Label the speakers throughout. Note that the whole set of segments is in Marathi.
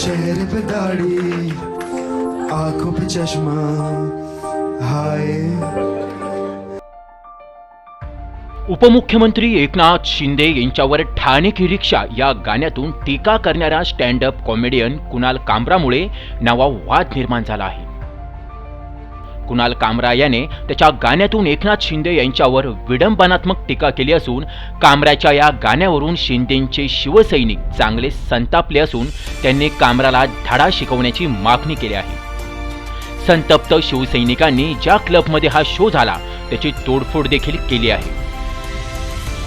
Speaker 1: चेहरे पे दाढ़ी आंखों पे चश्मा हाय।
Speaker 2: उपमुख्यमंत्री एकनाथ शिंदे यांच्यावर ठाणे की रिक्षा या गाण्यातून टीका करणाऱ्या स्टँड अप कॉमेडियन कुणाल कांबरामुळे नवा वाद निर्माण झाला आहे. कुणाल कामरा याने त्याच्या गाण्यातून एकनाथ शिंदे यांच्यावर विडंबनात्मक टीका केली असून कामराच्या या गाण्यावरून शिंदेंचे शिवसैनिक चांगले संतापले असून त्यांनी कामराला धडा शिकवण्याची मागणी केली आहे. संतप्त शिवसैनिकांनी ज्या क्लबमध्ये हा शो झाला त्याची तोडफोड देखील केली आहे.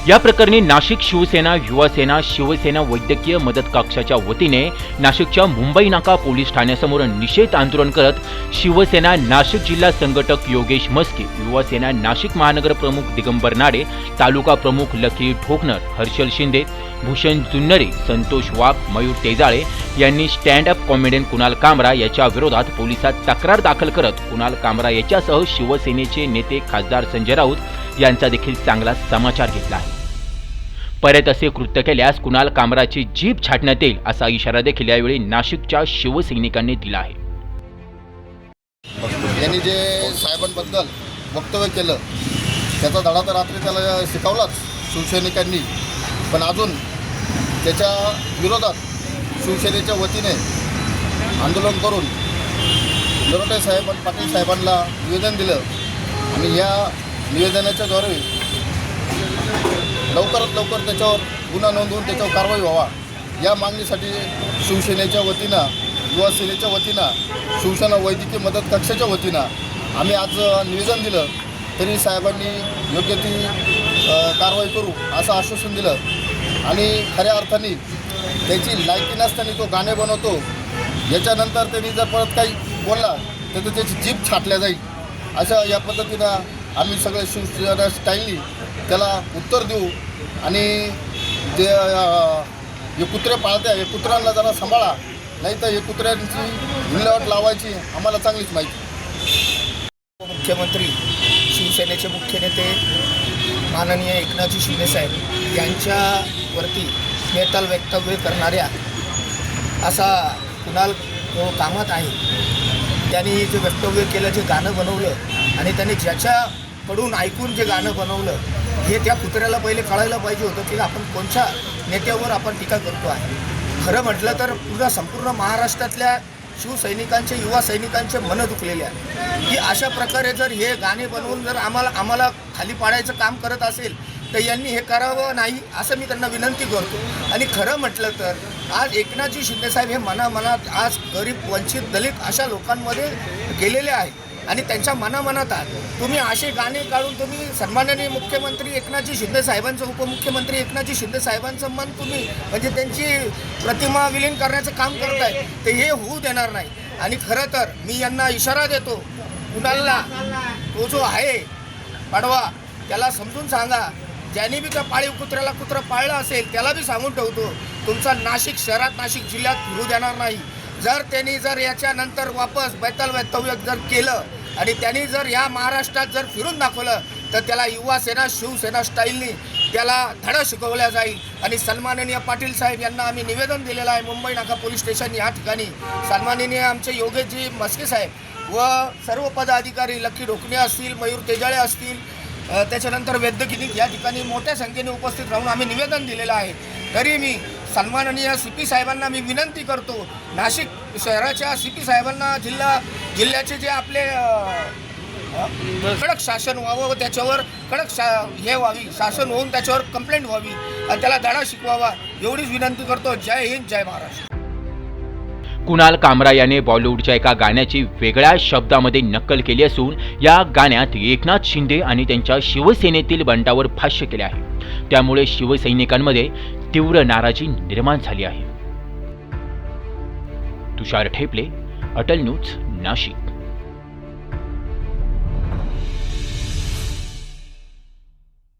Speaker 2: या प्रकरणी नाशिक शिवसेना युवासेना शिवसेना वैद्यकीय मदत कक्षाच्या वतीने नाशिकच्या मुंबई नाका पोलीस ठाण्यासमोर निषेध आंदोलन करत शिवसेना नाशिक जिल्हा संघटक योगेश मस्के युवासेना नाशिक महानगर प्रमुख दिगंबर नाडे तालुका प्रमुख लकी ठोकनर हर्षल शिंदे भूषण जुन्नरे संतोष वाघ मयूर तेजाळे यांनी stand up comedian Kunal Kamra याच्या विरोधात पोलिसात तक्रार दाखल करत कुणाल कामरा याच्यासह शिवसेनेचे नेते खासदार संजय राऊत यांचा देखील चांगला समाचार घेतला आहे. परत असे कृत्य केल्यास कुणाल कामराची जीभ छाटण्यात येईल असा इशारा देखील यावेळी नाशिकच्या शिवसैनिकांनी दिला आहे.
Speaker 3: यांनी जे साहेबांबद्दल वक्तव्य केलं त्याचा धडा तर रात्री त्याला शिकवलाच शिवसैनिकांनी. पण अजून त्याच्या विरोधात शिवसेनेच्या वतीने आंदोलन करून दरोटे साहेब पाटील साहेबांना निवेदन दिलं. आणि या निवेदनाच्या द्वारे लवकरात लवकर त्याच्यावर गुन्हा नोंदवून त्याच्यावर कारवाई व्हावा. या मागणीसाठी शिवसेनेच्या वतीनं युवा सेनेच्या वतीनं शिवसेना वैद्यकीय मदत कक्षाच्या वतीनं आम्ही आज निवेदन दिलं. तरी साहेबांनी योग्य ती कारवाई करू असं आश्वासन दिलं. आणि खऱ्या अर्थाने त्याची लायकी नसताना तो गाणे बनवतो. याच्यानंतर त्यांनी जर परत काही बोलला तर त्याची जीप छाटल्या जाईल. अशा या पद्धतीनं आम्ही सगळे शिवसेना स्टाईलनी त्याला उत्तर देऊ. आणि जे हे कुत्रे पाळते हे कुत्र्यांना जरा सांभाळा. नाही तर हे कुत्र्यांची विल्हेवाट लावायची आम्हाला चांगलीच माहिती.
Speaker 4: मुख्यमंत्री शिवसेनेचे मुख्य नेते माननीय एकनाथजी शिंदेसाहेब यांच्यावरती बेताल वक्तव्य करणाऱ्या असा कुणाल जो कामात आहे त्यांनी जे वक्तव्य केलं जे गाणं बनवलं आणि त्यांनी ज्याच्या कडून ऐकून जे गाणं बनवलं हे त्या कुत्र्याला पहिले कळायला पाहिजे होतं की आपण कोणत्या नेत्यावर आपण टीका करतो आहे? खरं म्हटलं तर पूर्ण संपूर्ण महाराष्ट्रातल्या शिवसैनिकांचे युवा सैनिकांचे मनं दुखलेले आहे की अशा प्रकारे जर हे गाणे बनवून जर आम्हाला आम्हाला खाली पाडायचं काम करत असेल तर यांनी हे करावं नाही असं मी त्यांना विनंती करतो. आणि खरं म्हटलं तर आज एकनाथजी शिंदेसाहेब हे मनामनात आज गरीब वंचित दलित अशा लोकांमध्ये गेलेले आहेत. आणि त्यांच्या मनामनात आहात. तुम्ही असे गाणे काढून तुम्ही सन्माननीय मुख्यमंत्री एकनाथजी शिंदे साहेबांचं उपमुख्यमंत्री एकनाथजी शिंदे साहेबांचं मन तुम्ही म्हणजे त्यांची प्रतिमा विलीन करण्याचं काम करताय ते हे होऊ देणार नाही. आणि खरं तर मी यांना इशारा देतो कुणाला तो जो आहे पाडवा त्याला समजून सांगा. ज्याने बी त्या पाळीव कुत्र्याला कुत्रा पाळलं असेल त्याला बी सांगून ठेवतो तुमचा नाशिक शहरात नाशिक जिल्ह्यात होऊ देणार नाही. जर त्यांनी जर याच्यानंतर वापस बैतल वक्तव्य जर केलं आणि त्यांनी जर या महाराष्ट्रात जर फिरून दाखवलं तर त्याला युवा सेना शिवसेना स्टाईलनी त्याला धडा शिकवल्या जाईल. आणि सन्माननीय पाटील साहेब यांना आम्ही निवेदन दिलेलं आहे मुंबई नाका पोलीस स्टेशन या ठिकाणी. सन्माननीय आमचे योगेशजी मस्के साहेब व सर्व पदाधिकारी लक्की ढोकणे असतील मयूर तेजाळे असतील त्याच्यानंतर वैद्यकिनिक या ठिकाणी मोठ्या संख्येने उपस्थित राहून आम्ही निवेदन दिलेलं आहे. तरी मी सन्माननीय सी पी साहेबांना मी विनंती करतो. नाशिक शहराच्या सी पी साहेबांना जिल्हा जिल्ह्याचे जे आपले कडक शासन व्हावं व त्याच्यावर कडक शा हे व्हावी शासन होऊन त्याच्यावर कंप्लेंट व्हावी आणि त्याला धडा शिकवावा एवढीच विनंती करतो. जय हिंद जय महाराष्ट्र.
Speaker 2: कुणाल कामरा याने बॉलिवूडच्या एका गाण्याची वेगळ्या शब्दामध्ये नक्कल केली असून या गाण्यात एकनाथ शिंदे आणि त्यांच्या शिवसेनेतील बंडावर भाष्य केले आहे. त्यामुळे शिवसैनिकांमध्ये तीव्र नाराजी निर्माण झाली आहे. तुषार ठेपले अटल न्यूज नाशिक.